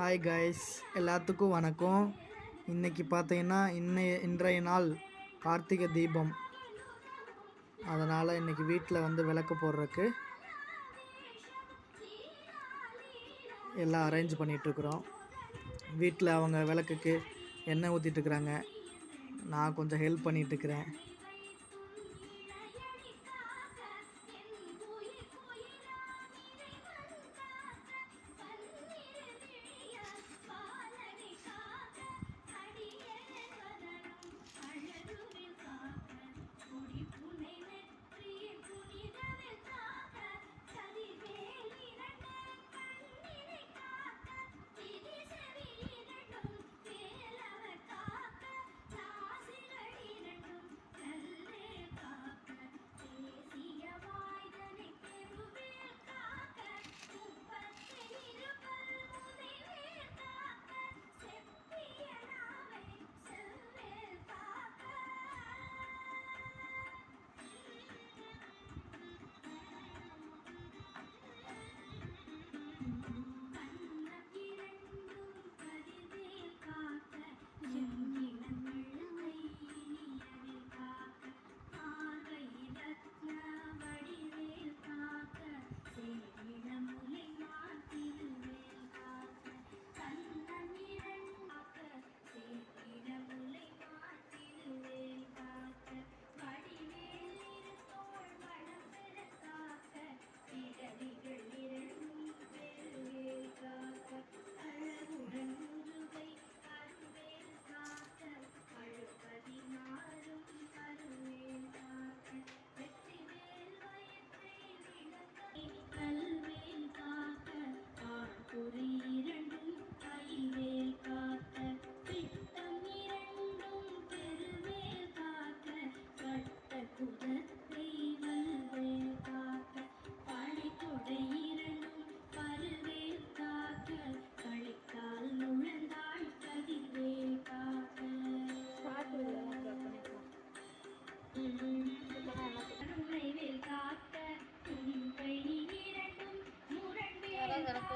Hi guys எல்லாத்துக்கும் வணக்கம். இன்றைக்கி பார்த்தீங்கன்னா இன்னைய இன்றைய நாள் கார்த்திகை தீபம். அதனால் இன்றைக்கி வீட்டில் வந்து விளக்கு போடுறதுக்கு எல்லாம் அரேஞ்ச் பண்ணிகிட்ருக்குறோம் வீட்டில் அவங்க விளக்குக்கு எண்ணெய் ஊற்றிட்டுருக்குறாங்க நான் கொஞ்சம் ஹெல்ப் பண்ணிகிட்ருக்கிறேன்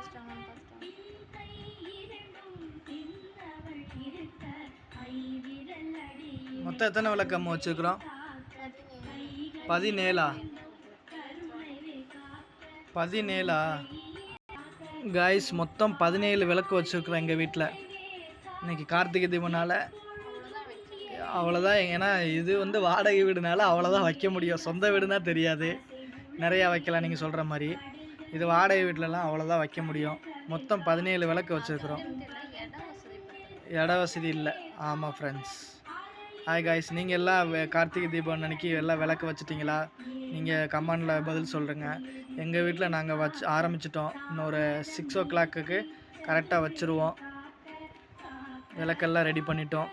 பார்த்துட்டாங்க மொத்தம் எத்தனை விளக்கு அம்மா வச்சுருக்குறோம் பதினேழா? பதினேழா? காய்ஸ் மொத்தம் பதினேழு விளக்கு வச்சுருக்குறோம் எங்கள் வீட்டில் இன்னைக்கு கார்த்திகை தீபனால் அவ்வளோதான் ஏன்னா இது வந்து வாடகை வீடுனால அவ்வளோதான் வைக்க முடியும். சொந்த வீடுனா தெரியாது. நிறையா வைக்கலாம் நீங்கள் சொல்கிற மாதிரி. இது வாடகை வீட்டிலலாம் அவ்வளோதான் வைக்க முடியும். மொத்தம் பதினேழு விளக்கு வச்சுருக்குறோம். இடம் வசதி இட வசதி இல்லை. ஆமாம் ஃப்ரெண்ட்ஸ் ஹாய் காய்ஸ் நீங்கள் எல்லாம் கார்த்திகை தீபம் அன்னைக்கு எல்லாம் விளக்கு வச்சிட்டிங்களா? நீங்கள் கமெண்டில் பதில் சொல்கிறேங்க எங்கள் வீட்டில் நாங்கள் வச்சு ஆரம்பிச்சிட்டோம். இன்னொரு சிக்ஸ் ஓ கிளாக்குக்கு கரெக்டாக வச்சுருவோம். விளக்கெல்லாம் ரெடி பண்ணிட்டோம்.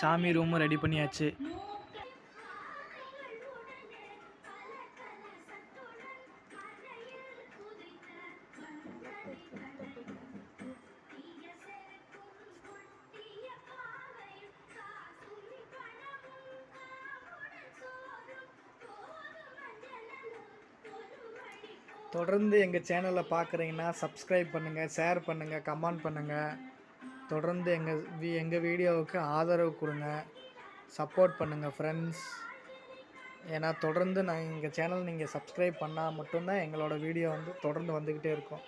சாமி ரூமும் ரெடி பண்ணியாச்சு. தொடர்ந்து எங்கள் சேனலை பார்க்குறீங்கன்னா சப்ஸ்கிரைப் பண்ணுங்கள் ஷேர் பண்ணுங்கள் கமெண்ட் பண்ணுங்கள் தொடர்ந்து எங்கள் வீ எங்கள் வீடியோவுக்கு ஆதரவு கொடுங்க. சப்போர்ட் பண்ணுங்கள் ஃப்ரெண்ட்ஸ் ஏன்னா தொடர்ந்து நான் எங்கள் சேனல் நீங்கள் சப்ஸ்கிரைப் பண்ணால் மட்டும்தான் எங்களோட வீடியோ வந்து தொடர்ந்து வந்துக்கிட்டே இருக்கும்.